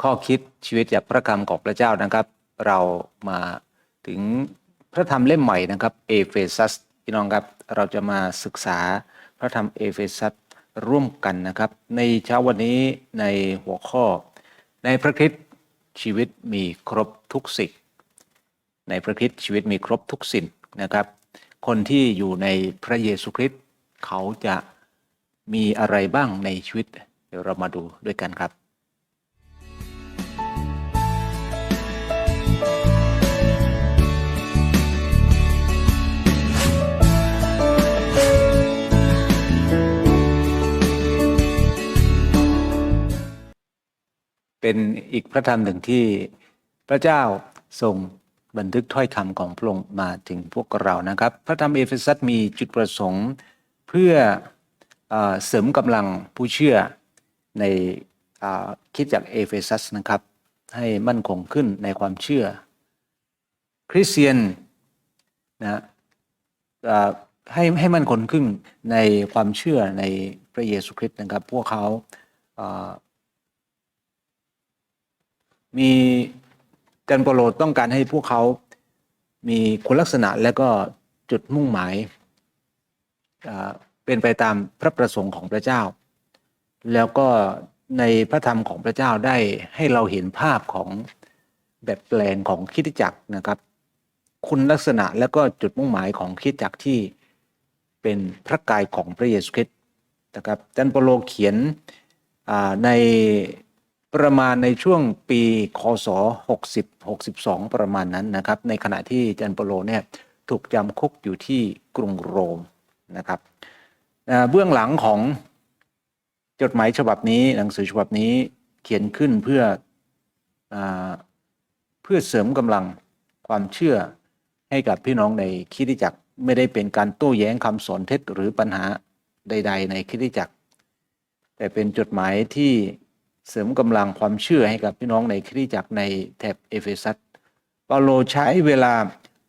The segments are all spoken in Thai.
ข้อคิดชีวิตจากพระคำของพระเจ้านะครับ เรามาถึงพระธรรมเล่มใหม่นะครับเอเฟซัสพี่น้องครับเราจะมาศึกษาพระธรรมเอเฟซัสร่วมกันนะครับ ในเช้าวันนี้ในหัวข้อ ในพระคริสต์ชีวิตมีครบทุกสิ่งในพระคริสต์ชีวิตมีครบทุกสิ่งนะครับ คนที่อยู่ในพระเยซูคริสต์เขาจะมีอะไรบ้างในชีวิตเดี๋ยวเรามาดูด้วยกันครับ เป็นอีกพระธรรมหนึ่งที่พระเจ้าทรงบันทึกถ้อยคำของพระองค์มาถึงพวกเรานะครับ พระธรรมเอเฟซัสมีจุดประสงค์เพื่อเอเสริมกำลังผู้เชื่อในอคิดจากเอเฟซัสนะครับ ให้มั่นคงขึ้นในความเชื่อ คริสเตียนนะให้ให้มั่นคงขึ้นในความเชื่อในพระเยซูคริสต์นะครับ พวกเขาเอ่อ มีจันโปโลต้องการให้พวกเขามีคุณลักษณะและก็จุดมุ่งหมายเป็นไปตามพระประสงค์ของพระเจ้า แล้วก็ในพระธรรมของพระเจ้าได้ให้เราเห็นภาพของแบบแปลนของคริสตจักรนะครับ คุณลักษณะและก็จุดมุ่งหมายของคริสตจักรที่เป็นพระกายของพระเยซูคริสต์นะครับจันโปโลเขียนใน ประมาณในช่วงปีคศ 60 62 ประมาณนั้นนะครับ ในขณะที่จันโปโลเนี่ยถูกจำคุกอยู่ที่กรุงโรมนะครับเบื้องหลังของจดหมายฉบับนี้หนังสือฉบับนี้เขียนขึ้นเพื่ออเพื่อเสริมกำลังความเชื่อให้กับพี่น้องในคริสตจักรไม่ได้เป็นการโต้แย้งคำสอนเท็จหรือปัญหาใด ๆ ในคริสตจักรแต่เป็นจดหมายที่ เสริมกำลังความเชื่อให้กับพี่น้องในคริสตจักรในแถบเอเฟซัสเปาโลใช้เวลา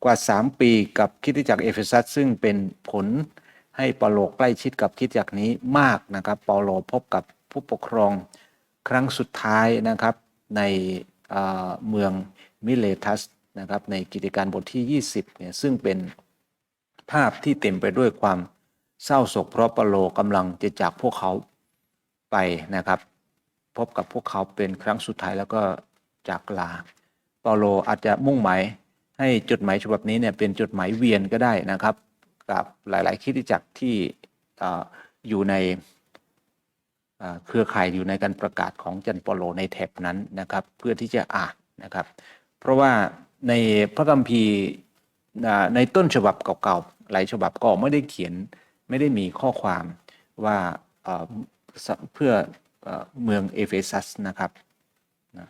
กว่า 3 ปีกับคริสตจักรเอเฟซัสซึ่งเป็นผลให้เปาโลใกล้ชิดกับคริสตจักรนี้มากนะครับเปาโลพบกับผู้ปกครองครั้งสุดท้ายนะครับในเมืองมิเลทัสนะครับในกิจการบทที่ 20เนี่ยซึ่งเป็นภาพที่เต็มไปด้วยความเศร้าโศกเพราะเปาโลกำลังจะจากพวกเขาไปนะครับ พบกับพวกเขาเป็นครั้งสุดท้ายแล้วก็จากลาเปาโลอาจจะมุ่งหมายให้จดหมายฉบับนี้เนี่ยเป็นจดหมายเวียนก็ได้นะครับ กับหลาย ๆคริสตจักรที่ออยู่ในเครือข่ายอยู่ในการประกาศของจันเปาโลในแถบนั้นนะครับ เพื่อที่จะอ่านนะครับ เพราะว่าในพระคัมภีร์ในต้นฉบับเก่าๆหลายฉบับก็ไม่ได้เขียนไม่ได้มีข้อความว่าเพื่อ เมืองเอเฟซัสนะครับนะ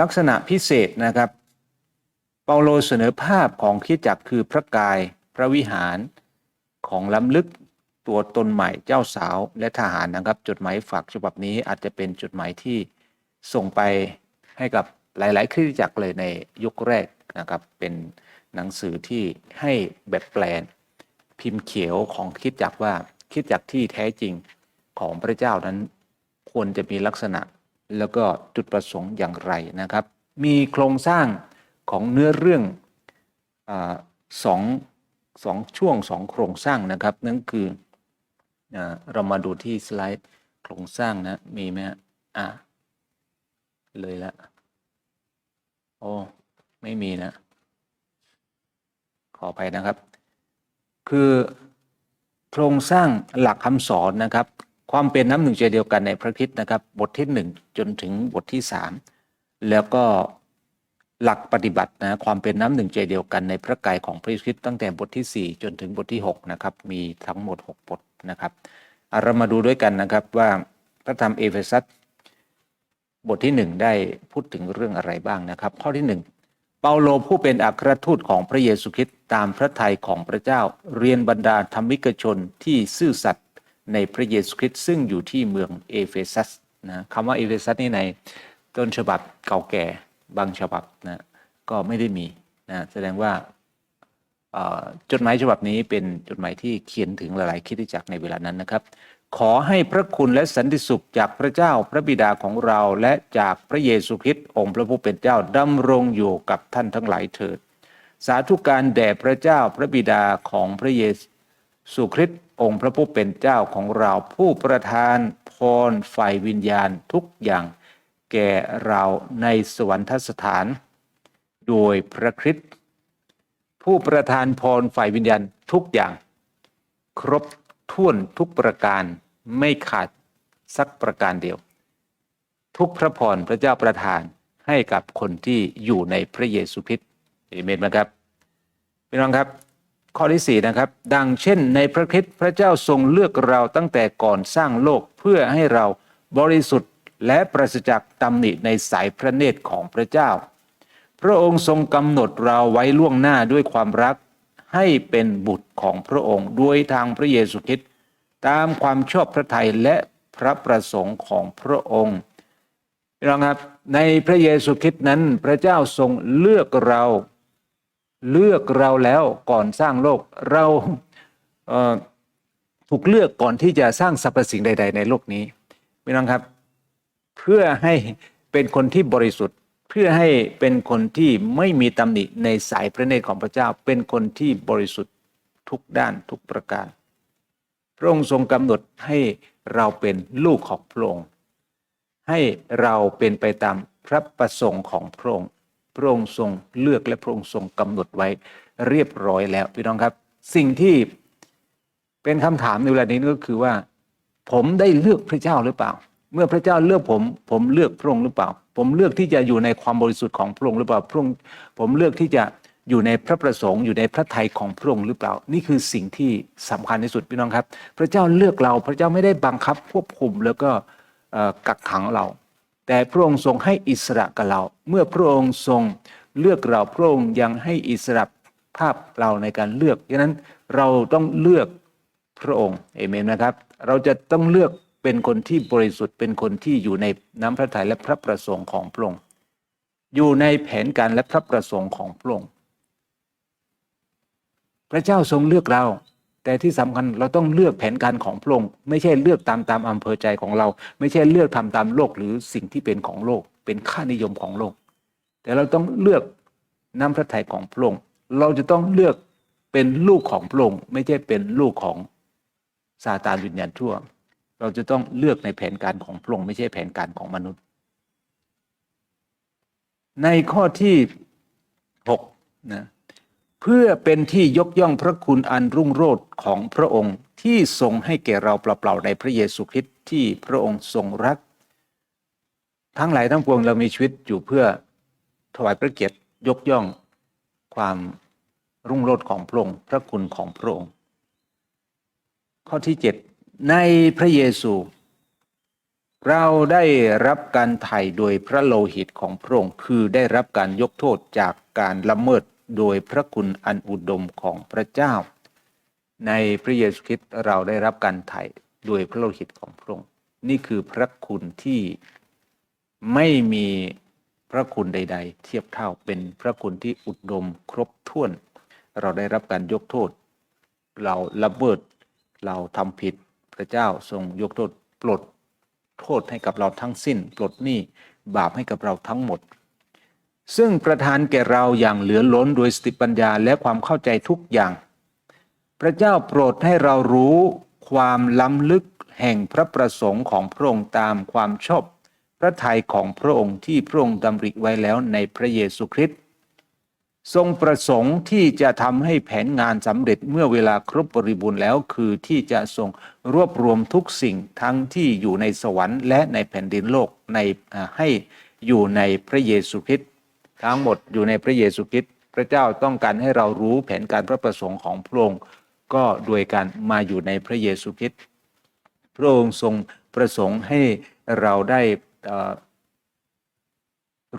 ลักษณะพิเศษนะครับ เปาโลเสนอภาพของคริสตจักคือพระกายพระวิหารของล้ำลึกตัวตนใหม่เจ้าสาวและทหารนะครับ จดหมายฝากฉบับนี้อาจจะเป็นจดหมายที่ส่งไปให้กับหลาย ๆคริสตจักรเลยในยุคแรกนะครับ เป็นหนังสือที่ให้แบบแปลนพิมพ์เขียวของคิดจักว่า คิดจักที่แท้จริงของพระเจ้านั้น ควรจะมีลักษณะแล้วก็จุดประสงค์อย่างไรนะครับ มีโครงสร้างของเนื้อเรื่องอสองสองช่วงสองโครงสร้างนะครับ นั่นคืออเรามาดูที่สไลด์โครงสร้างนะ มีไหมอะเลยละโอ้ไม่มีนะ ขออภัยนะครับ คือ โครงสร้างหลักคำสอนนะครับ ความเป็นน้ำหนึ่งใจเดียวกันในพระคริสต์นะครับ บทที่หนึ่งจนถึงบทที่สามแล้วก็หลักปฏิบัตินะความเป็นน้ำหนึ่งใจเดียวกันในพระกายของพระคริสต์ตั้งแต่บทที่สี่จนถึงบทที่หกนะครับมีทั้งหมดหกบทนะครับเรามาดูด้วยกันนะครับว่าพระธรรมเอเฟซัสบทที่หนึ่งได้พูดถึงเรื่องอะไรบ้างนะครับ ข้อที่หนึ่ง เปาโลผู้เป็นอัครทูตของพระเยซูคริสต์ตามพระทัยของพระเจ้าเรียนบรรดาธรรมิกชนที่ซื่อสัตย์ในพระเยซูคริสต์ซึ่งอยู่ที่เมืองเอเฟซัสนะคำว่าเอเฟซัสนี่ในต้นฉบับเก่าแก่บางฉบับนะก็ไม่ได้มีนะแสดงว่าจดหมายฉบับนี้เป็นจดหมายที่เขียนถึงหลายๆคริสตจักรในเวลานั้นนะครับ ขอให้พระคุณและสันติสุขจากพระเจ้าพระบิดาของเราและจากพระเยซูคริสต์องค์พระผู้เป็นเจ้าดำรงอยู่กับท่านทั้งหลายเถิด สาธุการแด่พระเจ้าพระบิดาของพระเยซูคริสต์องค์พระผู้เป็นเจ้าของเราผู้ประทานพรฝ่ายวิญญาณทุกอย่างแก่เราในสวรรคสถาน โดยพระคริสต์ผู้ประทานพรฝ่ายวิญญาณทุกอย่าง ครบ ถ้วนทุกประการไม่ขาดสักประการเดียว ทุกพระพรพระเจ้าประทานให้กับคนที่อยู่ในพระเยซูคริสต์เอเมนไหมครับพี่น้องครับ ข้อที่สี่นะครับ ดังเช่นในพระคริสต์พระเจ้าทรงเลือกเราตั้งแต่ก่อนสร้างโลกเพื่อให้เราบริสุทธิ์และปราศจากตำหนิในสายพระเนตรของพระเจ้า พระองค์ทรงกำหนดเราไว้ล่วงหน้าด้วยความรัก ให้เป็นบุตรของพระองค์ด้วยทางพระเยซูคริสต์ตามความชอบพระทัยและพระประสงค์ของพระองค์พี่น้องครับในพระเยซูคริสต์นั้นพระเจ้าทรงเลือกเรา เลือกเราแล้วก่อนสร้างโลกเราเถูกเลือกก่อนที่จะสร้างสรรพสิ่งใด ๆ ในโลกนี้พี่น้องครับ เพื่อให้เป็นคนที่บริสุทธิ์ เพื่อให้เป็นคนที่ไม่มีตำหนิในสายพระเนตรของพระเจ้า เป็นคนที่บริสุทธิ์ทุกด้านทุกประการ พระองค์ทรงกำหนดให้เราเป็นลูกของพระองค์ ให้เราเป็นไปตามพระประสงค์ของพระองค์ พระองค์ทรงเลือกและพระองค์ทรงกำหนดไว้เรียบร้อยแล้วพี่น้องครับ สิ่งที่เป็นคำถามในเวลานี้ก็คือว่า ผมได้เลือกพระเจ้าหรือเปล่า เมื่อพระเจ้าเลือกผม ผมเลือกพระองค์หรือเปล่า ผมเลือกที่จะอยู่ในความบริสุทธิ์ของพระองค์หรือเปล่าพระองค์ผมเลือกที่จะอยู่ในพระประสงค์อยู่ในพระทัยของพระองค์หรือเปล่า นี่คือสิ่งที่สำคัญที่สุดพี่น้องครับ พระเจ้าเลือกเราพระเจ้าไม่ได้บังคับควบคุมแล้วก็กักขังเรา แต่พระองค์ทรงให้อิสระกับเรา เมื่อพระองค์ทรงเลือกเราพระองค์ยังให้อิสระภาพเราในการเลือกดังนั้นเราต้องเลือกพระองค์เอเมนนะครับ เราจะต้องเลือก เป็นคนที่บริสุทธิ์เป็นคนที่อยู่ในน้ำพระทัยและพระประสงค์ของพระองค์อยู่ในแผนการและพระประสงค์ของพระองค์พระเจ้าทรงเลือกเรา แต่ที่สำคัญเราต้องเลือกแผนการของพระองค์ไม่ใช่เลือกตามตามอำเภอใจของเรา ไม่ใช่เลือกทำตามโลกหรือสิ่งที่เป็นของโลก เป็นค่านิยมของโลก แต่เราต้องเลือกน้ำพระทัยของพระองค์เราจะต้องเลือกเป็นลูกของพระองค์ไม่ใช่เป็นลูกของซาตานวิญญาณชั่ว เราจะต้องเลือกในแผนการของพระองค์ไม่ใช่แผนการของมนุษย์ ในข้อที่หกนะเพื่อเป็นที่ยกย่องพระคุณอันรุ่งโรจน์ของพระองค์ที่ทรงให้แก่เราเปล่าๆในพระเยซูคริสต์ที่พระองค์ทรงรัก ทั้งหลายทั้งปวงเรามีชีวิตอยู่เพื่อถวายพระเกียรติยกย่องความรุ่งโรจน์ของพระองค์ พระคุณของพระองค์ ข้อที่เจ็ด ในพระเยซู เราได้รับการไถ่โดยพระโลหิตของพระองค์คือได้รับการยกโทษจากการละเมิดโดยพระคุณอันอุดมของพระเจ้า ในพระเยซูคริสต์เราได้รับการไถ่โดยพระโลหิตของพระองค์นี่คือพระคุณที่ไม่มีพระคุณใด ๆ เทียบเท่าเป็นพระคุณที่อุดมครบถ้วน เราได้รับการยกโทษ เราละเมิดเราทำผิด พระเจ้าทรงยกโทษปลดโทษให้กับเราทั้งสิ้น ปลดหนี้บาปให้กับเราทั้งหมด ซึ่งประทานแก่เราอย่างเหลือล้นโดยสติปัญญาและความเข้าใจทุกอย่าง พระเจ้าโปรดให้เรารู้ความล้ำลึกแห่งพระประสงค์ของพระองค์ตามความชอบ พระทัยของพระองค์ที่พระองค์ดำริไว้แล้วในพระเยซูคริสต์ ทรงประสงค์ที่จะทำให้แผนงานสำเร็จเมื่อเวลาครบบริบูรณ์แล้วคือที่จะทรงรวบรวมทุกสิ่งทั้งที่อยู่ในสวรรค์และในแผ่นดินโลกในให้อยู่ในพระเยซูคริสต์ทั้งหมดอยู่ในพระเยซูคริสต์พระเจ้าต้องการให้เรารู้แผนการพระประสงค์ของพระองค์ก็โดยการมาอยู่ในพระเยซูคริสต์พระองค์ทรงประสงค์ให้เราได้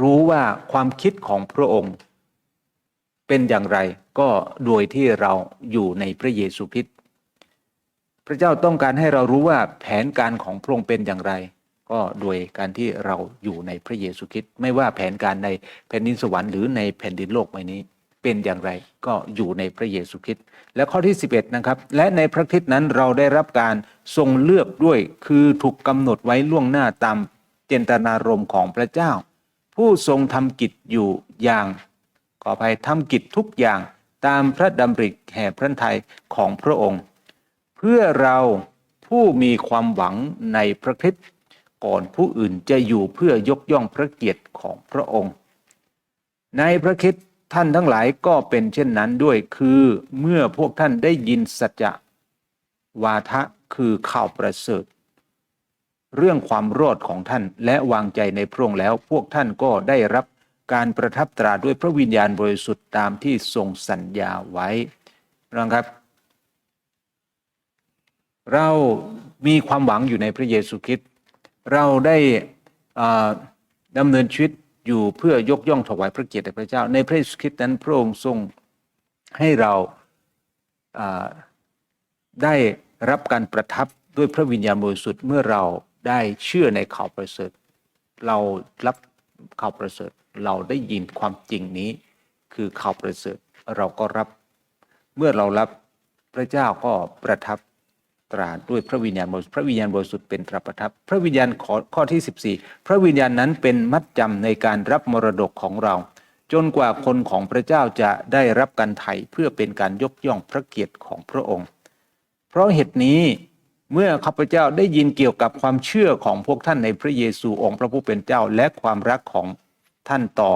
รู้ว่าความคิดของพระองค์ เป็นอย่างไรก็โดยที่เราอยู่ในพระเยซูคริสต์พระเจ้าต้องการให้เรารู้ว่าแผนการของพระองค์เป็นอย่างไร ก็โดยการที่เราอยู่ในพระเยซูคริสต์ไม่ว่าแผนการในแผ่นดินสวรรค์หรือในแผ่นดินโลกใบนี้ เป็นอย่างไรก็อยู่ในพระเยซูคริสต์และข้อที่ 11 นะครับ และในพระคริสต์นั้นเราได้รับการทรงเลือกด้วย คือถูกกำหนดไว้ล่วงหน้าตามเจตนารมณ์ของพระเจ้า ผู้ทรงทำกิจอยู่อย่าง ขออภัยทำกิจทุกอย่างตามพระดำริแห่พระทัยของพระองค์ เพื่อเราผู้มีความหวังในพระคริสต์ก่อนผู้อื่นจะอยู่เพื่อยกย่องพระเกียรติของพระองค์ ในพระคริสต์ท่านทั้งหลายก็เป็นเช่นนั้นด้วยคือเมื่อพวกท่านได้ยินสัจจะวาทะคือข่าวประเสริฐ เรื่องความรอดของท่านและวางใจในพระองค์แล้วพวกท่านก็ได้รับ การประทับตราด้วยพระวิญญาณบริสุทธิ์ตามที่ทรงสัญญาไว้นะครับ เรามีความหวังอยู่ในพระเยซูคริสต์เราได้ดำเนินชีวิตอยู่เพื่อยกย่องถวายพระเกียรติแด่พระเจ้า ในพระเยซูคริสต์นั้นพระองค์ทรงให้เราได้รับการประทับด้วยพระวิญญาณบริสุทธิ์เมื่อเราได้เชื่อในข่าวประเสริฐ เรารับข่าวประเสริฐ เราได้ยินความจริงนี้ คือข่าวประเสริฐเราก็รับ เมื่อเรารับพระเจ้าก็ประทับตราด้วยพระวิญญาณบริสุทธิ์พระวิญญาณบริสุทธิ์เป็นตราประทับ พระวิญญาณขอข้อที่ 14 พระวิญญาณนั้นเป็นมัดจำในการรับมรดกของเรา จนกว่าคนของพระเจ้าจะได้รับการไถ่เพื่อเป็นการยกย่องพระเกียรติของพระองค์ เพราะเหตุนี้เมื่อข้าพเจ้าได้ยินเกี่ยวกับความเชื่อของพวกท่านในพระเยซูองค์พระผู้เป็นเจ้าและความรักของ ท่านต่อ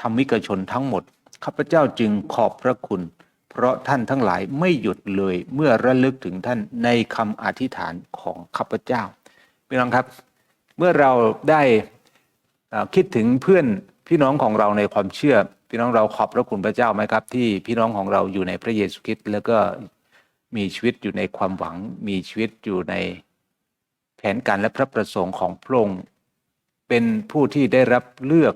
ธรรมิกชนทั้งหมด ข้าพเจ้าจึงขอบพระคุณ เพราะท่านทั้งหลายไม่หยุดเลยเมื่อระลึกถึงท่านในคำอธิษฐานของข้าพเจ้าพี่น้องครับ เมื่อเราได้คิดถึงเพื่อนพี่น้องของเราในความเชื่อ พี่น้องเราขอบพระคุณพระเจ้าไหมครับ ที่พี่น้องของเราอยู่ในพระเยซูคริสต์แล้วก็มีชีวิตอยู่ในความหวัง มีชีวิตอยู่ในแผนการและพระประสงค์ของพระองค์ เป็นผู้ที่ได้รับเลือก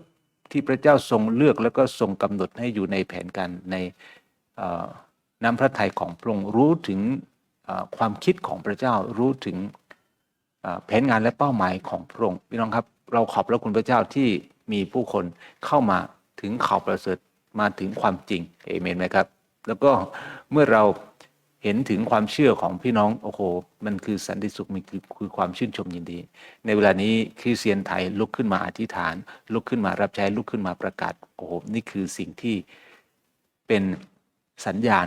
ที่พระเจ้าทรงเลือกแล้วก็ทรงกำหนดให้อยู่ในแผนการในน้ำพระทัยของพระองค์รู้ถึงความคิดของพระเจ้ารู้ถึงแผนงานและเป้าหมายของพระองค์พี่น้องครับเราขอบพระคุณพระเจ้าที่มีผู้คนเข้ามาถึงข่าวประเสริฐมาถึงความจริงเอเมนไหมครับ แล้วก็เมื่อเรา เห็นถึงความเชื่อของพี่น้องโอ้โหมันคือสันติสุขมันคือคือความชื่นชมยินดี ในเวลานี้คริสเตียนไทยลุกขึ้นมาอธิษฐาน ลุกขึ้นมารับใช้ลุกขึ้นมาประกาศโอ้โหนี่คือสิ่งที่เป็นสัญญาณ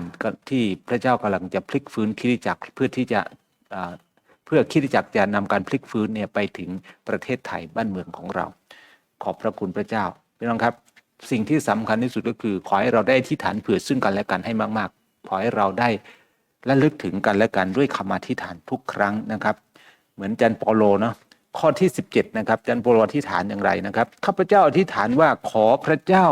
ที่พระเจ้ากำลังจะพลิกฟื้นคริสตจักรเพื่อที่จะเพื่อคริสตจักรจะนำการพลิกฟื้นเนี่ยไปถึงประเทศไทยบ้านเมืองของเรา ขอบพระคุณพระเจ้าพี่น้องครับ สิ่งที่สำคัญที่สุดก็คือ ขอให้เราได้อธิษฐานเผื่อซึ่งกันและกันให้มาก ๆ ขอให้เราได้ ระลึกถึงกันและกันด้วยคำอธิษฐานทุกครั้งนะครับ เหมือนจันปาโลเนาะข้อที่ 17นะครับจันปาโลอธิษฐานอย่างไรนะครับข้าพเจ้าอธิษฐานว่าขอพระเจ้า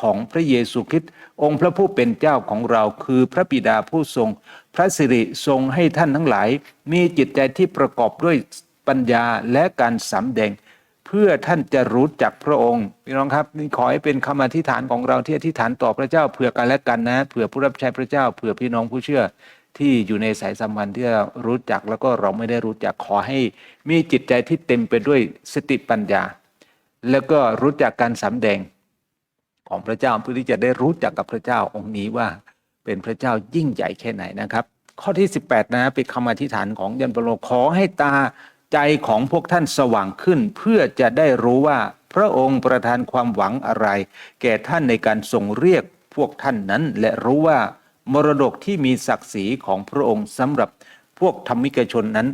ของพระเยซูคริสต์องค์พระผู้เป็นเจ้าของเราคือพระบิดาผู้ทรง พระสิริทรงให้ท่านทั้งหลาย มีจิตใจที่ประกอบด้วยปัญญาและการสำแดง เพื่อท่านจะรู้จักพระองค์พี่น้องครับนี่ขอให้เป็นคำอธิษฐานของเราที่อธิษฐานต่อพระเจ้าเผื่อกันและกันนะเผื่อผู้รับใช้พระเจ้าเผื่อพี่น้องผู้เชื่อ ที่อยู่ในสายสัมพันธ์ที่เรารู้จักแล้วก็เราไม่ได้รู้จักขอให้มีจิตใจที่เต็มไปด้วยสติปัญญา แล้วก็รู้จักการสำแดงของพระเจ้าเพื่อที่จะได้รู้จักกับพระเจ้าองค์นี้ว่าเป็นพระเจ้ายิ่งใหญ่แค่ไหนนะครับ ข้อที่ 18 นะเป็นคำอธิษฐานของยันเปโลขอให้ตาใจของพวกท่านสว่างขึ้น เพื่อจะได้รู้ว่าพระองค์ประทานความหวังอะไร แก่ท่านในการทรงเรียกพวกท่านนั้น และรู้ว่า มรดกที่มีศักดิ์ศรีของพระองค์สำหรับพวกธรรมิกชนนั้น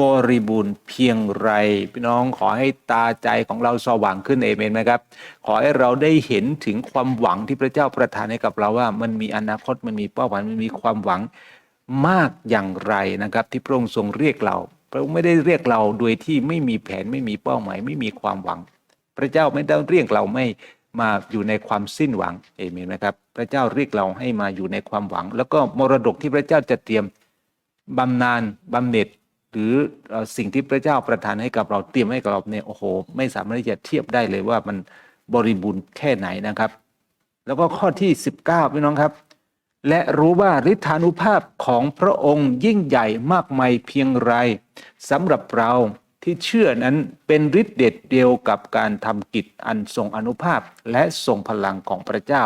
บริบูรณ์เพียงไร พี่น้องขอให้ตาใจของเราสว่างขึ้นเอเมนไหมครับ ขอให้เราได้เห็นถึงความหวังที่พระเจ้าประทานให้กับเราว่า มันมีอนาคตมันมีเป้าหมายมันมีความหวังมากอย่างไรนะครับ ที่พระองค์ทรงเรียกเรา พระองค์ไม่ได้เรียกเราโดยที่ไม่มีแผนไม่มีเป้าหมาย ไม่มีความหวัง พระเจ้าไม่ได้เรียกเราไม่ มาอยู่ในความสิ้นหวังเอเมนไหมครับพระเจ้าเรียกเราให้มาอยู่ในความหวัง แล้วก็มรดกที่พระเจ้าจะเตรียมบำนาญบำเหน็จ หรือสิ่งที่พระเจ้าประทานให้กับเราเตรียมให้กับเราเนี่ยโอ้โห ไม่สามารถที่จะเทียบได้เลยว่ามันบริบูรณ์แค่ไหนนะครับ แล้วก็ข้อที่ 19พี่น้องครับ และรู้ว่าฤทธานุภาพของพระองค์ยิ่งใหญ่มากมายเพียงไรสำหรับเรา ที่เชื่อนั้นเป็นฤทธิเดชเดียวกับการทำกิจอันทรงอนุภาพและทรงพลังของพระเจ้า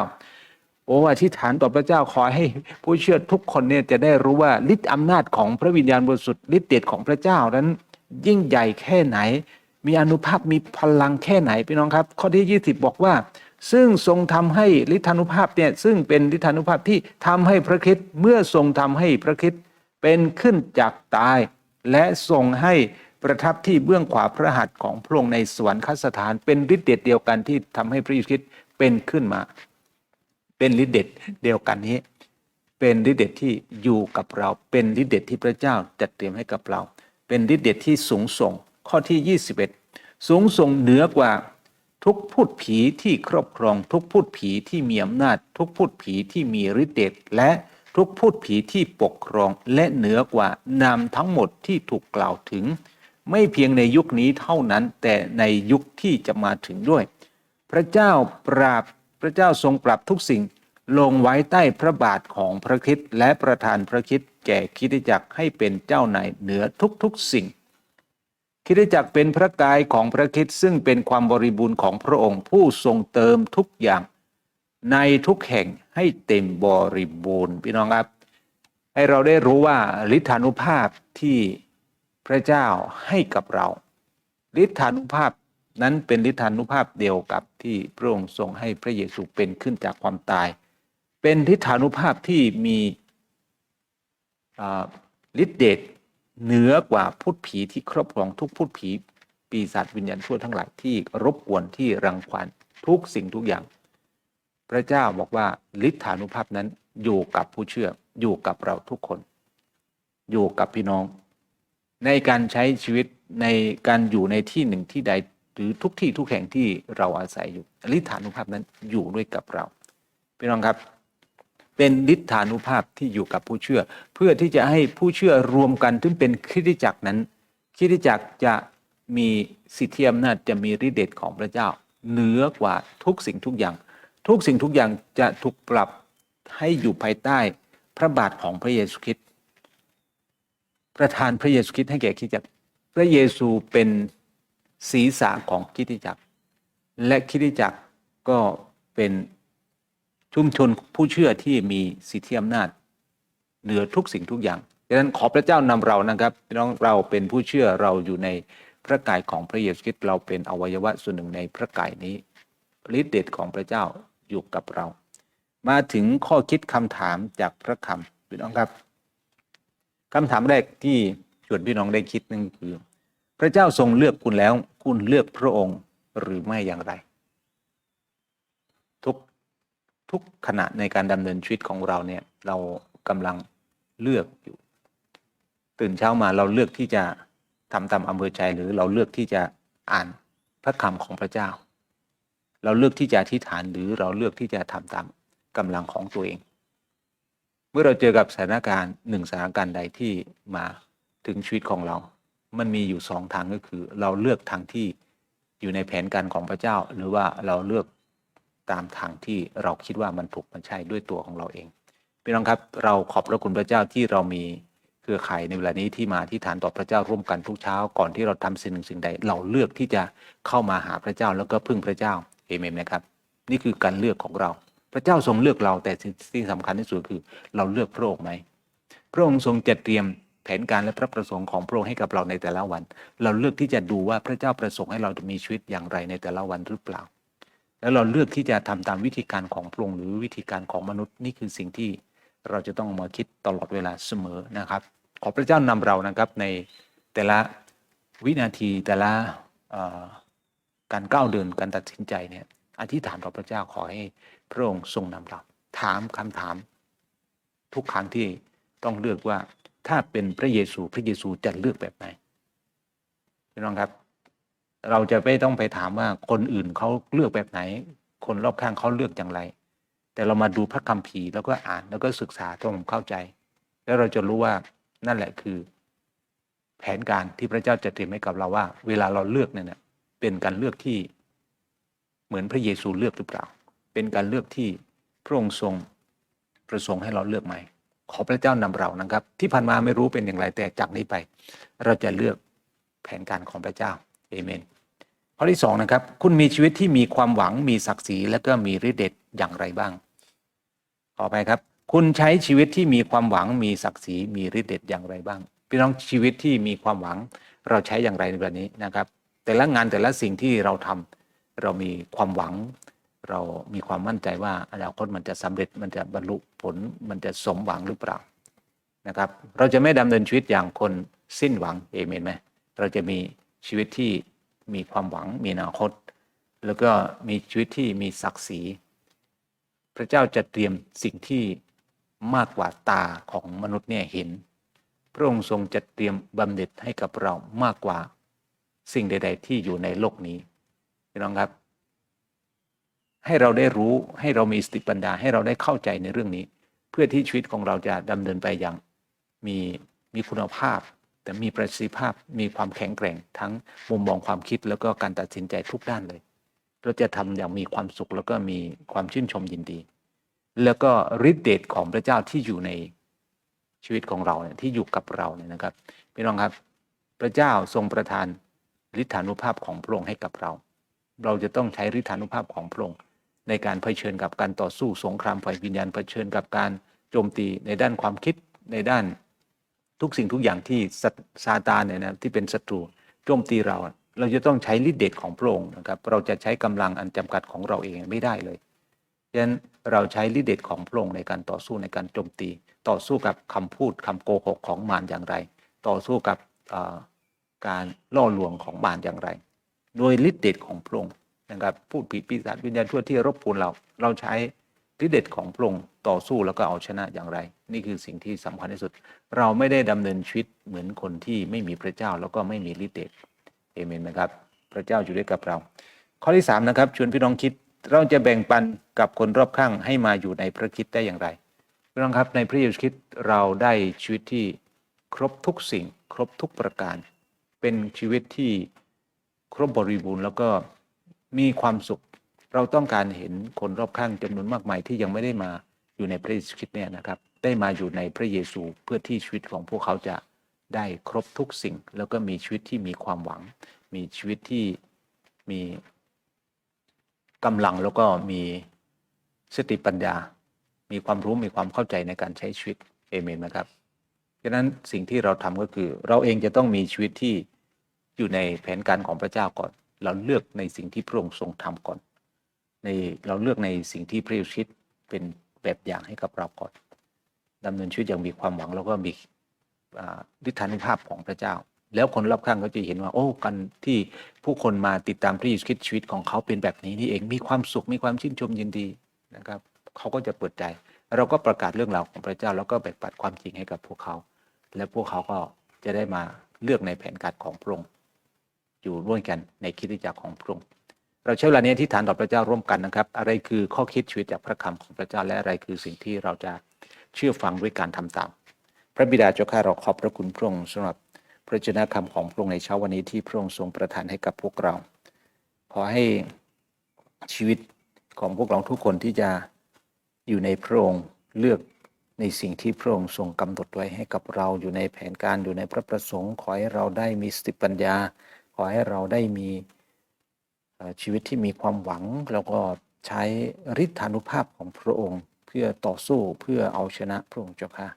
โอ้อธิษฐานต่อพระเจ้าขอให้ผู้เชื่อทุกคนเนี่ยจะได้รู้ว่าฤทธิ์อำนาจของพระวิญญาณบริสุทธิ์ฤทธิ์เดชของพระเจ้านั้น ยิ่งใหญ่แค่ไหน มีอนุภาพมีพลังแค่ไหนพี่น้องครับ ข้อที่ 20 บอกว่า ซึ่งทรงทำให้ฤทธานุภาพเนี่ยซึ่งเป็นฤทธานุภาพที่ทำให้พระคริสต์เมื่อทรงทำให้พระคริสต์เป็นขึ้นจากตายและทรงให้ ประทับที่เบื้องขวาพระหัตถ์ของพระองค์ในสวรรคสถาน เป็นฤทธิเดชเดียวกันที่ทำให้พระเยซูคริสต์เป็นขึ้นมา เป็นฤทธิเดชเดียวกันนี้ เป็นฤทธิเดชที่อยู่กับเรา เป็นฤทธิเดชที่พระเจ้าจัดเตรียมให้กับเรา เป็นฤทธิเดชที่สูงส่งข้อที่ 21 สูงส่งเหนือกว่าทุกพูดผีที่ครอบครอง ทุกพูดผีที่มีอำนาจ ทุกพูดผีที่มีฤทธิเดชและทุกพูดผีที่ปกครองและเหนือกว่านามทั้งหมดที่ถูกกล่าวถึง ไม่เพียงในยุคนี้เท่านั้น แต่ในยุคที่จะมาถึงด้วย พระเจ้าปราบพระเจ้าทรงปรับทุกสิ่งลงไว้ใต้พระบาทของพระคริสต์และประทานพระคริสต์แก่คริสตจักรให้เป็นเจ้านายเหนือทุกๆสิ่งคริสตจักรเป็นพระกายของพระคริสต์ซึ่งเป็นความบริบูรณ์ของพระองค์ผู้ทรงเติมทุกอย่าง ในทุกแห่งให้เต็มบริบูรณ์พี่น้องครับ ให้เราได้รู้ว่าฤทธานุภาพที่ พระเจ้าให้กับเราฤทธานุภาพนั้นเป็นฤทธานุภาพเดียวกับที่พระองค์ทรงให้พระเยซูเป็นขึ้นจากความตาย เป็นฤทธานุภาพที่มีฤทธิเดชเหนือกว่าพูดผีที่ครอบครองทุกพูดผีปีศาจวิญญาณชั่วทั้งหลายที่รบกวนที่รังควานทุกสิ่งทุกอย่าง พระเจ้าบอกว่าฤทธานุภาพนั้นอยู่กับผู้เชื่ออยู่กับเราทุกคน อยู่กับพี่น้อง ในการใช้ชีวิตในการอยู่ในที่หนึ่งที่ใดหรือทุกที่ทุกแห่งที่เราอาศัยอยู่ฤทธานุภาพนั้นอยู่ด้วยกับเราพี่น้องครับ เป็นฤทธานุภาพที่อยู่กับผู้เชื่อ เพื่อที่จะให้ผู้เชื่อรวมกันถึงเป็นคริสตจักรนั้นคริสตจักรจะมีสิทธิอำนาจจะมีฤทธิเดชของพระเจ้า เหนือกว่าทุกสิ่งทุกอย่าง ทุกสิ่งทุกอย่างจะถูกปรับให้อยู่ภายใต้พระบาทของพระเยซูคริสต์ ประทานพระเยซูคริสต์ให้แก่คริสตจักร พระเยซูเป็นศีรษะของคริสตจักร และคริสตจักรก็เป็นชุมชนผู้เชื่อที่มีสิทธิอำนาจ เหนือทุกสิ่งทุกอย่างดังนั้นขอพระเจ้านำเรานะครับพี่น้องเราเป็นผู้เชื่อเราอยู่ในพระกายของพระเยซูคริสต์เราเป็นอวัยวะส่วนหนึ่งในพระกายนี้ฤทธิเดชของพระเจ้าอยู่กับเรา มาถึงข้อคิดคำถามจากพระคำพี่น้องครับ คำถามแรกที่ชวนพี่น้องได้คิดนั่นคือ พระเจ้าทรงเลือกคุณแล้ว คุณเลือกพระองค์หรือไม่อย่างไร ทุกทุกขณะในการดำเนินชีวิตของเราเนี่ย เรากำลังเลือกอยู่ ตื่นเช้ามาเราเลือกที่จะทำตามอำเภอใจหรือเราเลือกที่จะอ่านพระคำของพระเจ้า เราเลือกที่จะอธิษฐานหรือเราเลือกที่จะทำตามกำลังของตัวเอง มื่อเราเจอกับสถานการณ์หนึ่งสถานการณ์ใดที่มาถึงชีวิตของเรา มันมีอยู่สองทางก็คือ เราเลือกทางที่อยู่ในแผนการของพระเจ้า หรือว่าเราเลือกตามทางที่เราคิดว่ามันถูกมันใช่ด้วยตัวของเราเองพี่น้องครับเราขอบพระคุณพระเจ้าที่เรามีเครือข่ายในเวลานี้ที่มาที่ฐานต่อพระเจ้าร่วมกันทุกเช้า ก่อนที่เราทำสิ่งหนึ่งสิ่งใด เราเลือกที่จะเข้ามาหาพระเจ้าแล้วก็พึ่งพระเจ้าเอเมนนะครับ นี่คือการเลือกของเรา พระเจ้าทรงเลือกเราแต่สิ่งที่สำคัญที่สุดคือเราเลือกพระองค์ไหมพระองค์ทรงจัดเตรียมแผนการและพระประสงค์ของพระองค์ให้กับเราในแต่ละวัน เราเลือกที่จะดูว่าพระเจ้าประสงค์ให้เรามีชีวิตอย่างไรในแต่ละวันหรือเปล่า แล้วเราเลือกที่จะทำตามวิธีการของพระองค์หรือวิธีการของมนุษย์นี่คือสิ่งที่เราจะต้องมาคิดตลอดเวลาเสมอนะครับ ขอพระเจ้านำเรานะครับในแต่ละวินาทีแต่ละการก้าวเดินการตัดสินใจเนี่ยอธิษฐานต่อพระเจ้าขอให้ พระองค์ทรงนำเราถามคำถาม ทุกครั้งที่ต้องเลือกว่าถ้าเป็นพระเยซูพระเยซูจะเลือกแบบไหนพี่น้องครับ เราจะไม่ต้องไปถามว่าคนอื่นเขาเลือกแบบไหน คนรอบข้างเขาเลือกอย่างไร แต่เรามาดูพระคัมภีร์แล้วก็อ่านแล้วก็ศึกษาต้องเข้าใจ แล้วเราจะรู้ว่านั่นแหละคือ แผนการที่พระเจ้าจะเตรียมให้กับเราว่า เวลาเราเลือกเนี่ยเป็นการเลือกที่เหมือนพระเยซูเลือกหรือเปล่า เป็นการเลือกที่พระองค์ทรงประสงค์ให้เราเลือกไหม่ ขอพระเจ้านำเรานะครับ ที่ผ่านมาไม่รู้เป็นอย่างไรแต่จากนี้ไป เราจะเลือกแผนการของพระเจ้าเอเมนข้อที่สองนะครับคุณมีชีวิตที่มีความหวังมีศักดิ์ศรีและก็มีฤทธิ์เดชอย่างไรบ้างขอไปครับ คุณใช้ชีวิตที่มีความหวังมีศักดิ์ศรีมีฤทธิ์เดชอย่างไรบ้าง พี่น้องชีวิตที่มีความหวังเราใช้อย่างไรในแบบนี้นะครับ แต่ละงานแต่ละสิ่งที่เราทำเรามีความหวัง เรามีความมั่นใจว่าอนาคตมันจะสำเร็จมันจะบรรลุผลมันจะสมหวังหรือเปล่านะครับ เราจะไม่ดำเนินชีวิตอย่างคนสิ้นหวังเอเมนไหมเราจะมีชีวิตที่มีความหวังมีอนาคต แล้วก็มีชีวิตที่มีศักดิ์ศรีพระเจ้าจะเตรียมสิ่งที่มากกว่าตาของมนุษย์เนี่ยเห็น พระองค์ทรงจัดเตรียมบำเหน็จให้กับเรามากกว่าสิ่งใด ๆ ที่อยู่ในโลกนี้พี่น้องครับ ให้เราได้รู้ให้เรามีสติปัญญาให้เราได้เข้าใจในเรื่องนี้ เพื่อที่ชีวิตของเราจะดำเนินไปอย่างมีมีคุณภาพ แต่มีประสิทธิภาพมีความแข็งแกร่ง ทั้งมุมมองความคิดแล้วก็การตัดสินใจทุกด้านเลย เราจะทำอย่างมีความสุขแล้วก็มีความชื่นชมยินดี แล้วก็ฤทธิเดชของพระเจ้าที่อยู่ในชีวิตของเราเนี่ยที่อยู่กับเราเนี่ยนะครับพี่น้องครับ พระเจ้าทรงประทานฤทธานุภาพของพระองค์ให้กับเรา เราจะต้องใช้ฤทธานุภาพของพระองค์ ในการเผชิญกับการต่อสู้สงครามฝ่ายวิญญาณเผชิญกับการโจมตีในด้านความคิดในด้านทุกสิ่งทุกอย่างที่ซาตานเนี่ยนะที่เป็นศัตรูโจมตีเรา เราจะต้องใช้ฤทธิเดชของพระองค์นะครับเราจะใช้กำลังอันจำกัดของเราเองไม่ได้เลยฉะนั้นเราใช้ฤทธิเดชของพระองค์ในการต่อสู้ในการโจมตี ต่อสู้กับคำพูดคำโกหกของมารอย่างไร ต่อสู้กับการล่อลวงของมารอย่างไร โดยฤทธิเดชของพระองค์ นะครับพูดผีปีศาจวิญญาณชั่วที่รบกวนเรา เราใช้ฤทธิเดชของพระองค์ต่อสู้แล้วก็เอาชนะอย่างไร นี่คือสิ่งที่สำคัญที่สุด เราไม่ได้ดำเนินชีวิตเหมือนคนที่ไม่มีพระเจ้าแล้วก็ไม่มีฤทธิ์เดชเอเมนไหมครับ พระเจ้าอยู่ด้วยกับเรา ข้อที่สามนะครับชวนพี่น้องคิดเราจะแบ่งปันกับคนรอบข้างให้มาอยู่ในพระคิดได้อย่างไรพี่น้องครับในพระเยซูคริสต์เราได้ชีวิตที่ครบทุกสิ่ง ครบทุกประการ เป็นชีวิตที่ครบบริบูรณ์แล้วก็ มีความสุข เราต้องการเห็นคนรอบข้างจำนวนมากมายที่ยังไม่ได้มาอยู่ในพระเยซูคริสต์เนี่ยนะครับ ได้มาอยู่ในพระเยซูเพื่อที่ชีวิตของพวกเขาจะได้ครบทุกสิ่ง แล้วก็มีชีวิตที่มีความหวัง มีชีวิตที่มีกำลังแล้วก็มีสติปัญญา มีความรู้มีความเข้าใจในการใช้ชีวิตเอเมนนะครับดังนั้นสิ่งที่เราทำก็คือ เราเองจะต้องมีชีวิตที่อยู่ในแผนการของพระเจ้าก่อน เราเลือกในสิ่งที่พระองค์ทรงทำก่อน ในเราเลือกในสิ่งที่พระเยซูคริสต์เป็นแบบอย่างให้กับเราก่อนดำเนินชีวิตอย่างมีความหวังแล้วก็มีอ่าฤทธานุภาพของพระเจ้า แล้วคนรอบข้างก็จะเห็นว่า โอ้กันที่ผู้คนมาติดตามพระเยซูคริสต์ชีวิตของเขาเป็นแบบนี้นี่เองมีความสุขมีความชื่นชมยินดีนะครับเขาก็จะเปิดใจ เราก็ประกาศเรื่องราวของพระเจ้า แล้วก็แบ่งปันความจริงให้กับพวกเขา และพวกเขาก็จะได้มาเลือกในแผนการของพระองค์ อยู่ร่วมกันในคิดจักรของพระองค์เราใช้เวลานี้ที่ฐานต่อพระเจ้าร่วมกันนะครับ อะไรคือข้อคิดชีวิตจากพระคำของพระเจ้าและอะไรคือสิ่งที่เราจะเชื่อฟังด้วยการทำตาม พระบิดาเจ้าข้าเราขอบพระคุณพระองค์สำหรับพระเจนะคำของพระองค์ในเช้าวันนี้ที่พระองค์ทรงประทานให้กับพวกเรา ขอให้ชีวิตของพวกเราทุกคนที่จะอยู่ในพระองค์เลือกในสิ่งที่พระองค์ทรงกำหนดไว้ให้กับเราอยู่ในแผนการอยู่ในพระประสงค์ขอให้เราได้มีสติปัญญา อให้เราได้มีชีวิตที่มีความหวัง แล้วก็ใช้ฤทธานุภาพของพระองค์ เพื่อต่อสู้เพื่อเอาชนะพระองค์เจ้าค่ะ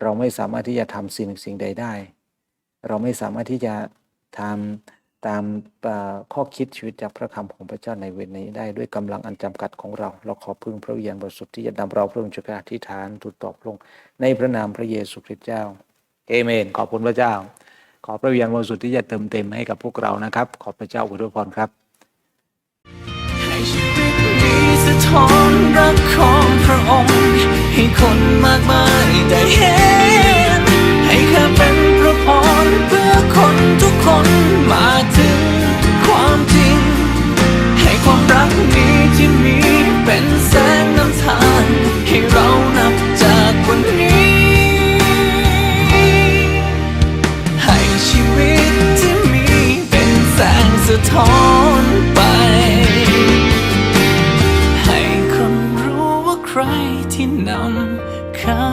เราไม่สามารถที่จะทำสิ่งสิ่งใดได้ เราไม่สามารถที่จะทำตามข้อคิดชีวิตจากพระคำของพระเจ้าในเวลนี้ได้ด้วยกำลังอันจำกัดของเรา เราขอพึ่งพระวิญญาณบริสุทธิ์ที่จะนำเราพระองค์เจ้าค่ะอธิษฐานทูลตอบพระองในพระนามพระเยซูคริสต์เจ้าเอเมน ขอบคุณพระเจ้า ขอพระวิญญาณบริสุทธิ์ที่จะเติมเต็มให้กับพวกเรานะครับ ขอพระเจ้าอวยพรครับให้ชีวิตนี้สะท้อนรักของพระองค์ ให้คนมากมายได้เห็น ให้ข้าเป็นพระพรเพื่อคนทุกคนมาถึงความจริง ให้ความรักนี้ที่มีเป็นแสงนำทางให้เรา ท้อนไป ให้คนรู้ว่าใครที่นำข้า